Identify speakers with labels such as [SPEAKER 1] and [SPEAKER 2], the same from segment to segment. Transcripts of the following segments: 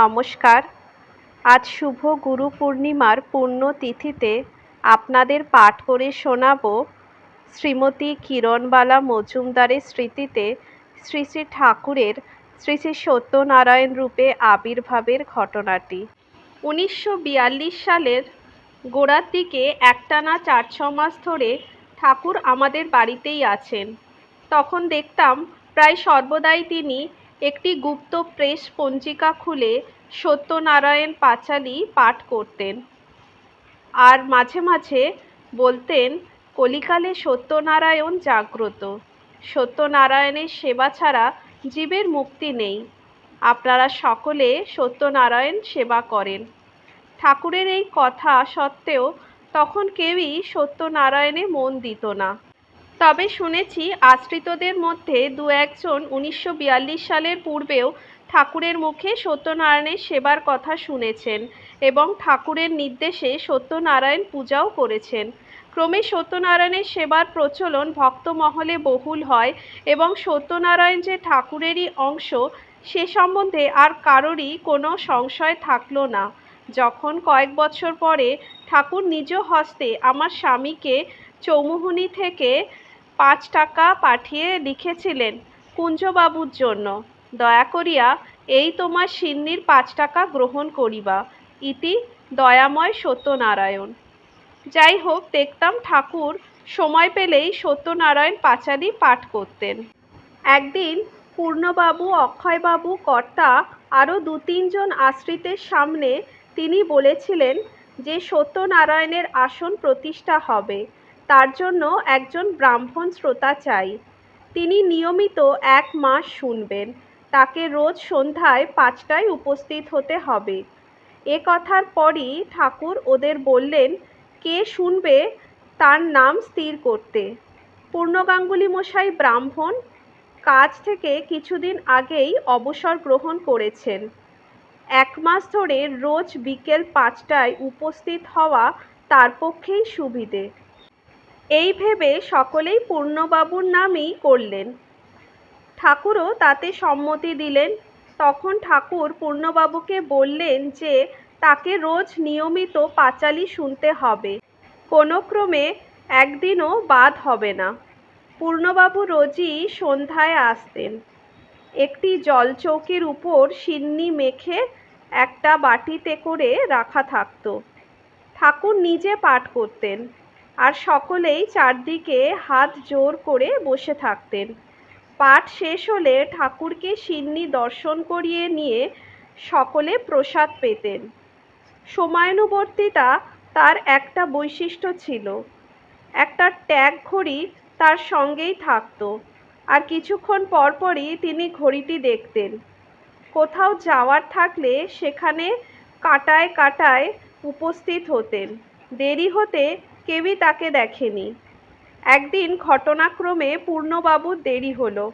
[SPEAKER 1] নমস্কার। আজ শুভ গুরু পূর্ণিমার পূর্ণ তিথিতে আপনাদের পাঠ করে শোনাব শ্রীমতী কিরণবালা মজুমদারের স্মৃতিতে শ্রী শ্রী ঠাকুরের শ্রী শ্রী সত্যনারায়ণ রূপে আবির্ভাবের ঘটনাটি। উনিশশো বিয়াল্লিশ সালের গোড়ার দিকে একটানা চার ছ মাস ধরে ঠাকুর আমাদের বাড়িতেই আছেন। তখন দেখতাম প্রায় সর্বদাই তিনি একটি গুপ্ত প্রেস পঞ্জিকা খুলে সত্যনারায়ণ পাঁচালী পাঠ করতেন। আর মাঝে মাঝে বলতেন, কলিকালে সত্যনারায়ণ জাগ্রত। সত্যনারায়ণের সেবা ছাড়া জীবের মুক্তি নেই। আপনারা সকলে সত্যনারায়ণ সেবা করেন। ঠাকুরের এই কথা সত্ত্বেও তখন কেউই সত্যনারায়ণে মন দিত না। তবে শুনেছি আশ্রিতদের মধ্যে দু একজন উনিশশো বিয়াল্লিশ সালের পূর্বেও ঠাকুরের মুখে সত্যনারায়ণের সেবার কথা শুনেছেন এবং ঠাকুরের নির্দেশে সত্যনারায়ণ পূজাও করেছেন। ক্রমে সত্যনারায়ণের সেবার প্রচলন ভক্তমহলে বহুল হয় এবং সত্যনারায়ণ যে ঠাকুরেরই অংশ, সে সম্বন্ধে আর কারোরই কোনো সংশয় থাকল না। যখন কয়েক বছর পরে ঠাকুর নিজ হস্তে আমার স্বামীকে চৌমুহনী থেকে পাঁচ টাকা পাঠিয়ে লিখেছিলেন কুঞ্জবাবুর জন্য। দয়া করিয়া এই তোমার সিন্নির পাঁচ টাকা গ্রহণ করিবা। ইতি দয়াময় সত্যনারায়ণ। যাই হোক দেখতাম ঠাকুর সময় পেলেই সত্যনারায়ণ পাঁচালি পাঠ করতেন। একদিন পূর্ণবাবু, অক্ষয়বাবু, কর্তা আরও দু তিনজন আশ্রিতের সামনে তিনি বলেছিলেন যে সত্যনারায়ণের আসন প্রতিষ্ঠা হবে। তার জন্য একজন ব্রাহ্মণ শ্রোতা চাই। তিনি নিয়মিত এক মাস শুনবেন। তাকে রোজ সন্ধ্যায় পাঁচটায় উপস্থিত হতে হবে। এ কথার পরই ঠাকুর ওদের বললেন, কে শুনবে তার নাম স্থির করতে? পূর্ণ পূর্ণগাঙ্গুলি মশাই ব্রাহ্মণ কাজ থেকে কিছুদিন আগেই অবসর গ্রহণ করেছেন। এক মাস ধরে রোজ বিকেল পাঁচটায় উপস্থিত হওয়া তার পক্ষেই সুবিধে। এই ভেবে সকলেই পূর্ণবাবুর নামই করলেন। ঠাকুরও তাতে সম্মতি দিলেন। তখন ঠাকুর পূর্ণবাবুকে বললেন যে, তাকে রোজ নিয়মিত পাঁচালি শুনতে হবে। কোনো ক্রমে একদিনও বাদ হবে না। পূর্ণবাবু রোজই সন্ধ্যায় আসতেন। একটি জলচৌকির উপর সিন্নি মেখে একটা বাটিতে করে রাখা থাকত। ঠাকুর নিজে পাঠ করতেন। আর সকলেই চারদিকে হাত জোর করে বসে থাকতেন। পাঠ শেষ হলে ঠাকুরকে সিন্নি দর্শন করিয়ে নিয়ে সকলে প্রসাদ পেতেন। সময়ানুবর্তিতা তার একটা বৈশিষ্ট্য ছিল। একটা ট্যাগ ঘড়ি তার সঙ্গেই থাকতো। আর কিছুক্ষণ পরপরই তিনি ঘড়িটি দেখতেন। কোথাও যাওয়ার থাকলে সেখানে কাটায় কাটায় উপস্থিত হতেন। দেরি হতে কেউই তাকে দেখেনি। একদিন ঘটনাক্রমে পূর্ণবাবুর দেরি হলো।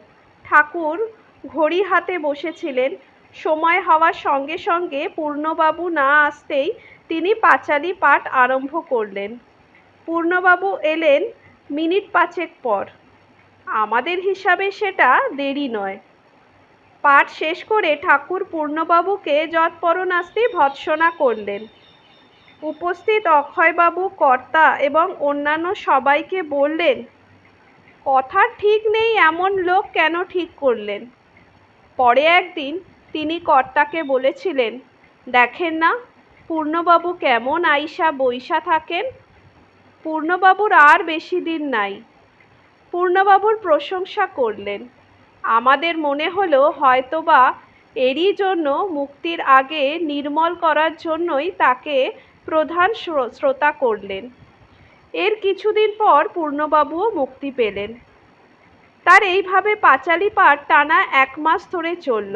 [SPEAKER 1] ঠাকুর ঘড়ি হাতে বসেছিলেন। সময় হওয়ার সঙ্গে সঙ্গে পূর্ণবাবু না আসতেই তিনি পাঁচালি পাঠ আরম্ভ করলেন। পূর্ণবাবু এলেন মিনিট পাঁচেক পর। আমাদের হিসাবে সেটা দেরি নয়। পাঠ শেষ করে ঠাকুর পূর্ণবাবুকে যৎপরণাস্তি ভৎসনা করলেন। উপস্থিত অক্ষয়বাবু, কর্তা এবং অন্যান্য সবাইকে বললেন কথা ঠিক নেই এমন লোক কেন ঠিক করলেন? পরে একদিন তিনি কর্তাকে বলেছিলেন, দেখেন না, পূর্ণবাবু কেমন আইসা বইসা থাকেন? পূর্ণবাবুর আর বেশি দিন নাই। পূর্ণবাবুর প্রশংসা করলেন। আমাদের মনে হলো হয়তোবা এরই জন্য মুক্তির আগে নির্মল করার জন্যই তাকে প্রধান শ্রোতা করলেন। এর কিছুদিন পর পূর্ণবাবুও মুক্তি পেলেন। তার এইভাবে পাঁচালি পাঠ টানা এক মাস ধরে চলল।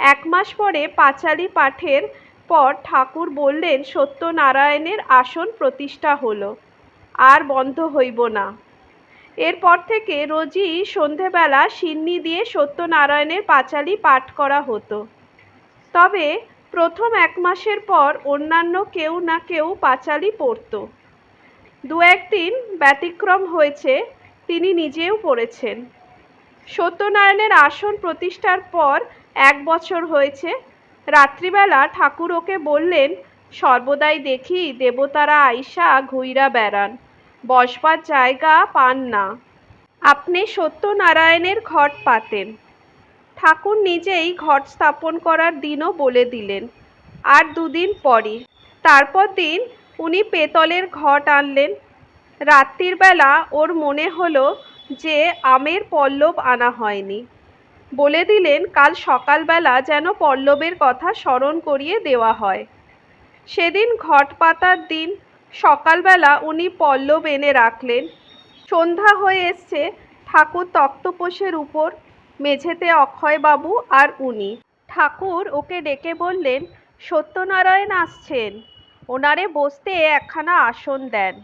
[SPEAKER 1] এক মাস পরে পাঁচালি পাঠের পর ঠাকুর বললেন, সত্যনারায়ণের আসন প্রতিষ্ঠা হলো, আর বন্ধ হইব না। এরপর থেকে রোজই সন্ধেবেলা সিন্নি দিয়ে সত্যনারায়ণের পাঁচালি পাঠ করা হতো। তবে প্রথম এক মাসের পর অন্যান্য কেউ না কেউ পাঁচালি পড়ত। দু একদিন ব্যতিক্রম হয়েছে, তিনি নিজেও পড়েছেন। সত্যনারায়ণের আসন প্রতিষ্ঠার পর এক বছর হয়েছে, রাত্রিবেলা ঠাকুর ওকে বললেন, সর্বদাই দেখি দেবতারা আইসা ঘুইরা বেড়ান, বসবার জায়গা পান না। আপনি সত্যনারায়ণের ঘট পাতেন। ঠাকুর নিজেই ঘট স্থাপন করার দিনও বলে দিলেন। আর দুদিন পরই। তারপর দিন উনি পেতলের ঘট আনলেন। রাত্রির বেলা ওর মনে হলো যে আমের পল্লব আনা হয়নি। বলে দিলেন, কাল সকালবেলা যেন পল্লবের কথা স্মরণ করিয়ে দেওয়া হয়। সেদিন ঘট পাতার দিন সকালবেলা উনি পল্লব এনে রাখলেন। সন্ধ্যা হয়ে এসছে, ঠাকুর তক্তপোষের উপর মেঝেতে অক্ষয়বাবু আর উনি। ঠাকুর ওকে ডেকে বললেন, সত্যনারায়ণ আসছেন। ওনারে বসতে একখানা আসন দেন।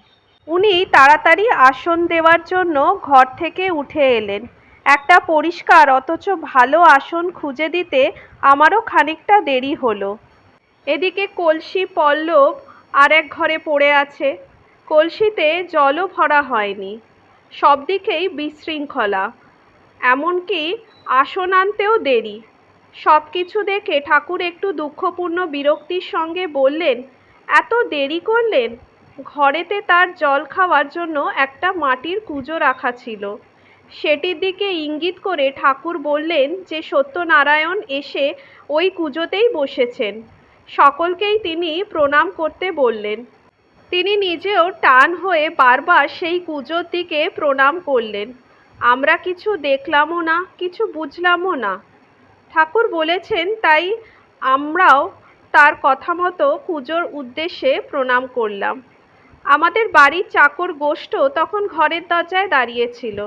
[SPEAKER 1] উনি তাড়াতাড়ি আসন দেওয়ার জন্য ঘর থেকে উঠে এলেন। একটা পরিষ্কার, অথচ ভালো আসন খুঁজে দিতে আমারও খানিকটা দেরি হলো। এদিকে কলসি পল্লব আর এক ঘরে পড়ে আছে। কলসিতে জলও ভরা হয়নি। সব দিকেই বিশৃঙ্খলা। এমনকি আসন আনতেও দেরি। সব কিছু দেখে ঠাকুর একটু দুঃখপূর্ণ বিরক্তির সঙ্গে বললেন, এত দেরি করলেন? ঘরেতে তার জল খাওয়ার জন্য একটা মাটির কুজো রাখা ছিল। সেটির দিকে ইঙ্গিত করে ঠাকুর বললেন যে সত্যনারায়ণ এসে ওই কুজোতেই বসেছেন। সকলকেই তিনি প্রণাম করতে বললেন। তিনি নিজেও টান হয়ে বারবার সেই কুজোর দিকে প্রণাম করলেন। আমরা কিছু দেখলামও না, কিছু বুঝলামও না। ঠাকুর বলেছেন, তাই আমরাও তার কথা মতো পুজোর উদ্দেশ্যে প্রণাম করলাম। আমাদের বাড়ির চাকর গোষ্ঠ তখন ঘরের দরজায় দাঁড়িয়েছিল।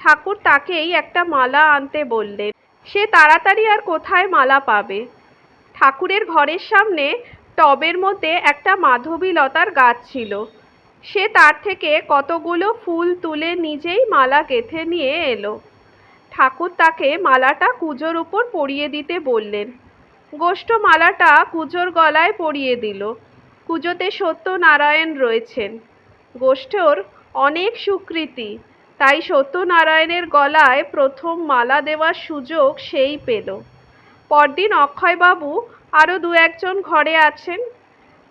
[SPEAKER 1] ঠাকুর তাকেই একটা মালা আনতে বললেন, সে তাড়াতাড়ি আর কোথায় মালা পাবে? ঠাকুরের ঘরের সামনে টবের মধ্যে একটা মাধবীলতার গাছ ছিল। সে তার থেকে কতগুলো ফুল তুলে নিজেই মালা গেঁথে নিয়ে এলো। ঠাকুর তাকে মালাটা কুজোর উপর পরিয়ে দিতে বললেন। গোষ্ঠ মালাটা কুজোর গলায় পরিয়ে দিল। কুজোতে সত্যনারায়ণ রয়েছেন। গোষ্ঠর অনেক সুকৃতি, তাই সত্যনারায়ণের গলায় প্রথম মালা দেওয়ার সুযোগ সেই পেল। পরদিন অক্ষয়বাবু আরও দু একজন ঘরে আছেন।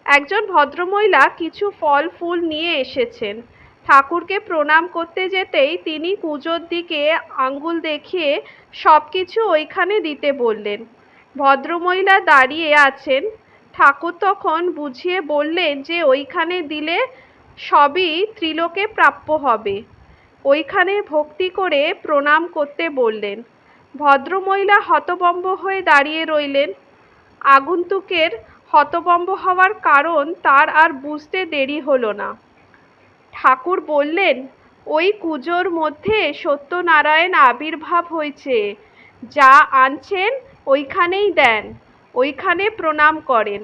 [SPEAKER 1] একজন ভদ্রমহিলা কিছু ফল ফুল নিয়ে এসেছেন। ঠাকুরকে প্রণাম করতে যেতেই তিনি পুজোর দিকে আঙ্গুল দেখিয়ে সব কিছু ওইখানে দিতে বললেন। ভদ্রমহিলা দাঁড়িয়ে আছেন। ঠাকুর তখন বুঝিয়ে বললেন যে ওইখানে দিলে সবই ত্রিলোকে প্রাপ্য হবে। ওইখানে ভক্তি করে প্রণাম করতে বললেন। ভদ্রমহিলা হতবম্ব হয়ে দাঁড়িয়ে রইলেন। আগন্তুকের হতবম্ব হওয়ার কারণ তার আর বুঝতে দেরি হলো না। ঠাকুর বললেন, ওই কুজোর মধ্যে সত্যনারায়ণ আবির্ভাব হয়েছে। যা আনছেন ওইখানেই দেন, ওইখানে প্রণাম করেন।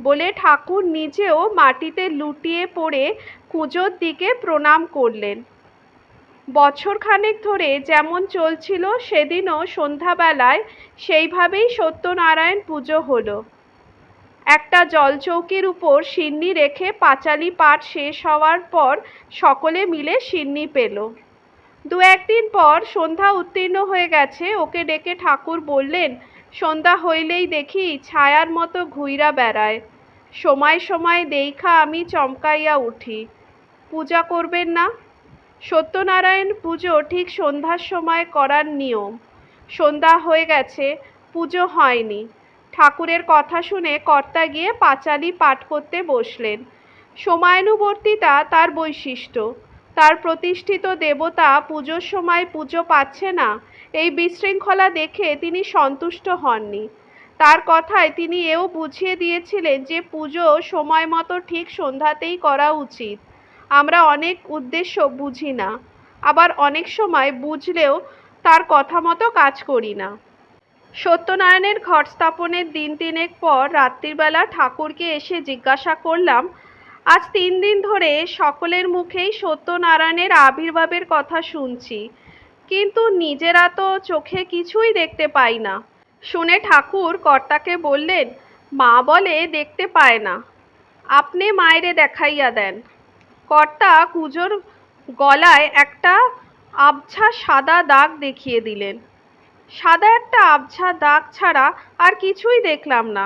[SPEAKER 1] বলে ঠাকুর নিজেও মাটিতে লুটিয়ে পড়ে কুজোর দিকে প্রণাম করলেন। বছরখানেক ধরে যেমন চলছিল, সেদিনও সন্ধ্যাবেলায় সেইভাবেই সত্যনারায়ণ পুজো হলো। একটা জলচৌকির উপর সিন্নি রেখে পাঁচালি পাঠ শেষ হওয়ার পর সকলে মিলে সিন্নি পেল। দু একদিন পর সন্ধ্যা উত্তীর্ণ হয়ে গেছে, ওকে ডেকে ঠাকুর বললেন, সন্ধ্যা হইলেই দেখি ছায়ার মতো ঘুইরা বেড়ায়। সময় সময় দেইখা আমি চমকাইয়া উঠি। পূজা করবেন না? সত্যনারায়ণ পুজো ঠিক সন্ধ্যার সময় করার নিয়ম। সন্ধ্যা হয়ে গেছে, পুজো হয়নি। ঠাকুরের কথা শুনে কর্তা গিয়ে পাঁচালি পাঠ করতে বসলেন। সময়ানুবর্তিতা তার বৈশিষ্ট্য। তার প্রতিষ্ঠিত দেবতা পুজোর সময় পুজো পাচ্ছে না, এই বিশৃঙ্খলা দেখে তিনি সন্তুষ্ট হননি। তার কথায় তিনি এও বুঝিয়ে দিয়েছিলেন যে পুজো সময় মতো ঠিক সন্ধ্যাতেই করা উচিত। আমরা অনেক উদ্দেশ্য বুঝি না, আবার অনেক সময় বুঝলেও তার কথা মতো কাজ করি না। সত্যনারায়ণের ঘট স্থাপনের দিন তিনেক পর রাত্রিবেলা ঠাকুরকে এসে জিজ্ঞাসা করলাম, আজ তিন দিন ধরে সকলের মুখেই সত্যনারায়ণের আবির্ভাবের কথা শুনছি, কিন্তু নিজেরা তো চোখে কিছুই দেখতে পাই না। শুনে ঠাকুর কর্তাকে বললেন, মা বলে দেখতে পায় না, আপনি মায়েরে দেখাইয়া দেন। কর্তা কুজোর গলায় একটা আবছা সাদা দাগ দেখিয়ে দিলেন। সাদা একটা আবছা দাগ ছাড়া আর কিছুই দেখলাম না।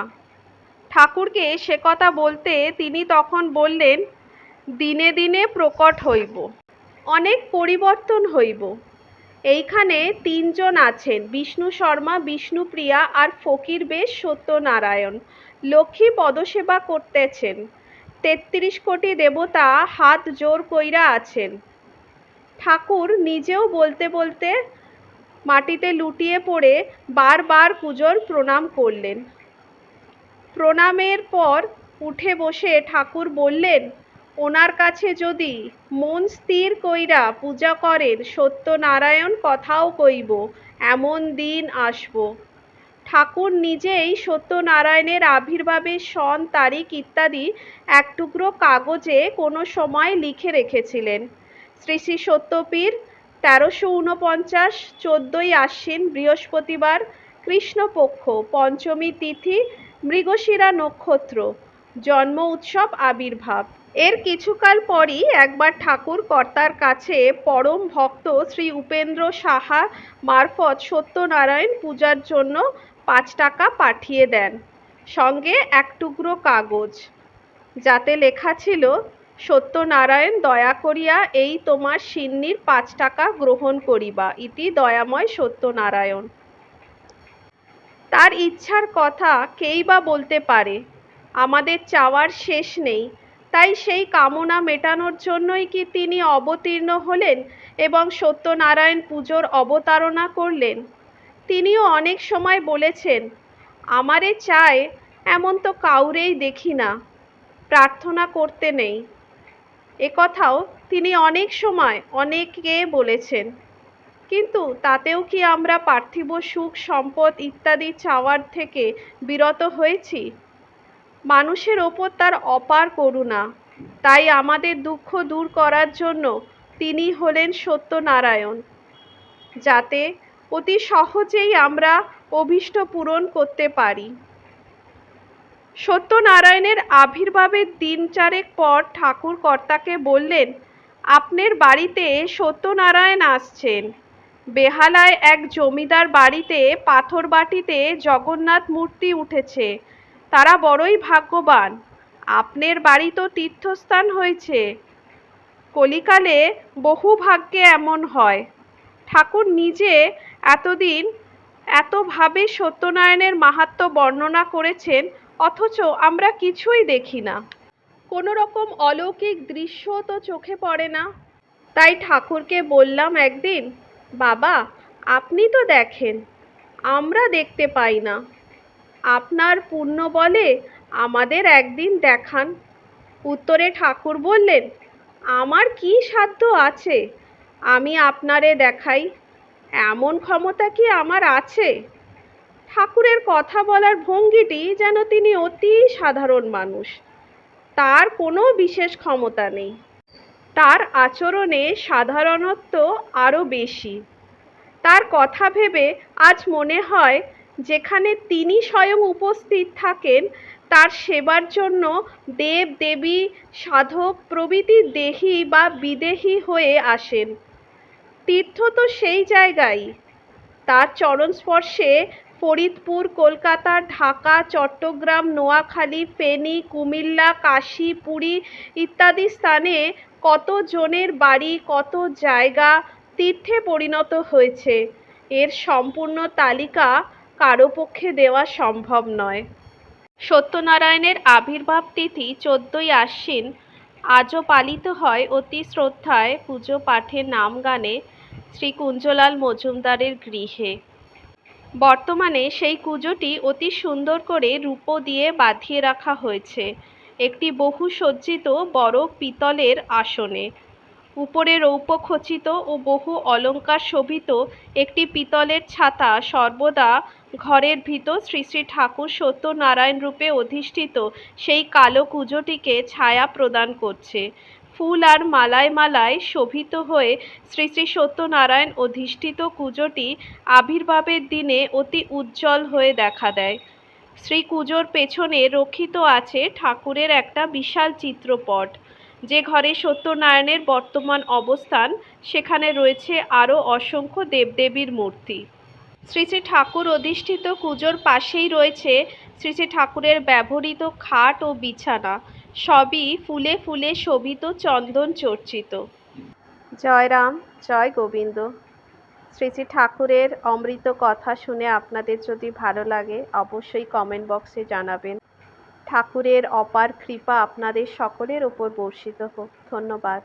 [SPEAKER 1] ঠাকুরকে সে কথা বলতে তিনি তখন বললেন, দিনে দিনে প্রকট হইব, অনেক পরিবর্তন হইব। এইখানে তিনজন আছেন, বিষ্ণু শর্মা বিষ্ণুপ্রিয়া আর ফকির বেশ সত্যনারায়ণ। লক্ষ্মী পদসেবা করতেছেন। তেত্রিশ কোটি দেবতা হাত জোর কইরা আছেন। ঠাকুর নিজেও বলতে বলতে মাটিতে লুটিয়ে পড়ে বারবার পুজোর প্রণাম করলেন। প্রণামের পর উঠে বসে ঠাকুর বললেন, ওনার কাছে যদি মন স্থির কইরা পূজা করেন, সত্যনারায়ণ কথাও কইব, এমন দিন আসব। ঠাকুর নিজেই সত্যনারায়ণের আবির্ভাবের সন, তারিখ ইত্যাদি এক টুকরো কাগজে কোনো সময় লিখে রেখেছিলেন। শ্রী শ্রী সত্যপীর তেরোশো উনপঞ্চাশ চোদ্দই আশ্বিন, বৃহস্পতিবার, কৃষ্ণপক্ষ, পঞ্চমী তিথি, মৃগশিরা নক্ষত্র, জন্ম উৎসব, আবির্ভাব। এর কিছুকাল পরই একবার ঠাকুর কর্তার কাছে পরম ভক্ত শ্রী উপেন্দ্র সাহা মারফত সত্যনারায়ণ পূজার জন্য পাঁচ টাকা পাঠিয়ে দেন। সঙ্গে এক টুকরো কাগজ। যাতে লেখা ছিল সত্যনারায়ণ, দয়া করিয়া এই তোমার সিন্নির পাঁচ টাকা গ্রহণ করিবা। ইতি দয়াময় সত্যনারায়ণ। তার ইচ্ছার কথা কেই বা বলতে পারে। আমাদের চাওয়ার শেষ নেই। তাই সেই কামনা মেটানোর জন্যই কি তিনি অবতীর্ণ হলেন এবং সত্যনারায়ণ পুজোর অবতারণা করলেন? তিনিও অনেক সময় বলেছেন, আমারে চায় এমন তো কাউরেই দেখি না। প্রার্থনা করতে নেই। একথাও তিনি অনেক সময় অনেককে বলেছেন। কিন্তু তাতেও কি আমরা পার্থিব সুখ, সম্পদ ইত্যাদি চাওয়ার থেকে বিরত হয়েছি? মানুষের ওপর তার অপার করুণা। তাই আমাদের দুঃখ দূর করার জন্য তিনি হলেন সত্যনারায়ণ, যাতে অতি সহজেই আমরা অভীষ্ট পূরণ করতে পারি। সত্যনারায়ণের আবির্ভাবের দিন চারেক পর ঠাকুর কর্তাকে বললেন, আপনার বাড়িতে সত্যনারায়ণ আসছেন। বেহালায় এক জমিদার বাড়িতে পাথর বাটিতে জগন্নাথ মূর্তি উঠেছে। তারা বড়ই ভাগ্যবান। আপনার বাড়ি তো তীর্থস্থান হয়েছে। কলিকালে বহু ভাগ্যে এমন হয়। ঠাকুর নিজে এতদিন এতভাবে সত্যনারায়ণের মাহাত্ম্য বর্ণনা করেছেন অথচ আমরা কিছুই দেখি না। কোনো রকম অলৌকিক দৃশ্য তো চোখে পড়ে না। তাই ঠাকুরকে বললাম একদিন, বাবা, আপনি তো দেখেন, আমরা দেখতে পাই না। আপনার পুণ্য বলে আমাদের একদিন দেখান। উত্তরে ঠাকুর বললেন, আমার কি সাধ্য আছে? আমি আপনারে দেখাই। এমন ক্ষমতা কি আমার আছে? ঠাকুরের কথা বলার ভঙ্গিটি যেন তিনি অতি সাধারণ মানুষ। তার কোনো বিশেষ ক্ষমতা নেই। তার আচরণে সাধারণত্ব আরও বেশি। তার কথা ভেবে আজ মনে হয়, যেখানে তিনি স্বয়ং উপস্থিত থাকেন, তার সেবার জন্য দেব, দেবী, সাধক, প্রভৃতি দেহী বা বিদেহী হয়ে আসেন। তীর্থ তো সেই জায়গায় তার চরণ স্পর্শে ফরিদপুর, কলকাতা, ঢাকা, চট্টগ্রাম, নোয়াখালী, ফেনী, কুমিল্লা, কাশী, পুরী ইত্যাদি স্থানে কত জনের বাড়ি, কত জায়গা তীর্থে পরিণত হয়েছে? এর সম্পূর্ণ তালিকা কারও পক্ষে দেওয়া সম্ভব নয়। সত্যনারায়ণের আবির্ভাব তিথি চোদ্দই আশ্বিন আজও পালিত হয় অতি শ্রদ্ধায় পুজো পাঠের নাম গানে শ্রী কুঞ্জলাল মজুমদারের গৃহে। বর্তমানে সেই কুজোটি অতি সুন্দর করে রূপো দিয়ে বাঁধিয়ে রাখা হয়েছে। একটি বহু সজ্জিত বড় পিতলের আসনে। উপরে রৌপ্যখচিত ও বহু অলঙ্কার শোভিত একটি পিতলের ছাতা সর্বদা ঘরের ভিতর শ্রী শ্রী ঠাকুর সত্যনারায়ণ রূপে অধিষ্ঠিত সেই কালো কুজোটিকে ছায়া প্রদান করছে। ফুল আর মালায় মালায় শোভিত হয়ে শ্রী শ্রী সত্যনারায়ণ অধিষ্ঠিত কুজোটি আবির্ভাবের দিনে অতি উজ্জ্বল হয়ে দেখা দেয়। শ্রী কুজোর পেছনে রক্ষিত আছে ঠাকুরের একটা বিশাল চিত্রপট। যে ঘরে সত্যনারায়ণের বর্তমান অবস্থান, সেখানে রয়েছে আরও অসংখ্য দেবদেবীর মূর্তি। শ্রী শ্রী ঠাকুর অধিষ্ঠিত কুজোর পাশেই রয়েছে শ্রী শ্রী ঠাকুরের ব্যবহৃত খাট ও বিছানা। সবই ফুলে ফুলে শোভিত, চন্দন চর্চিত। জয় রাম জয় গোবিন্দ। শ্রী শ্রী ঠাকুরের অমৃত কথা শুনে আপনাদের যদি ভালো লাগে, অবশ্যই কমেন্ট বক্সে জানাবেন। ঠাকুরের অপার কৃপা আপনাদের সকলের ওপর বর্ষিত হোক। ধন্যবাদ।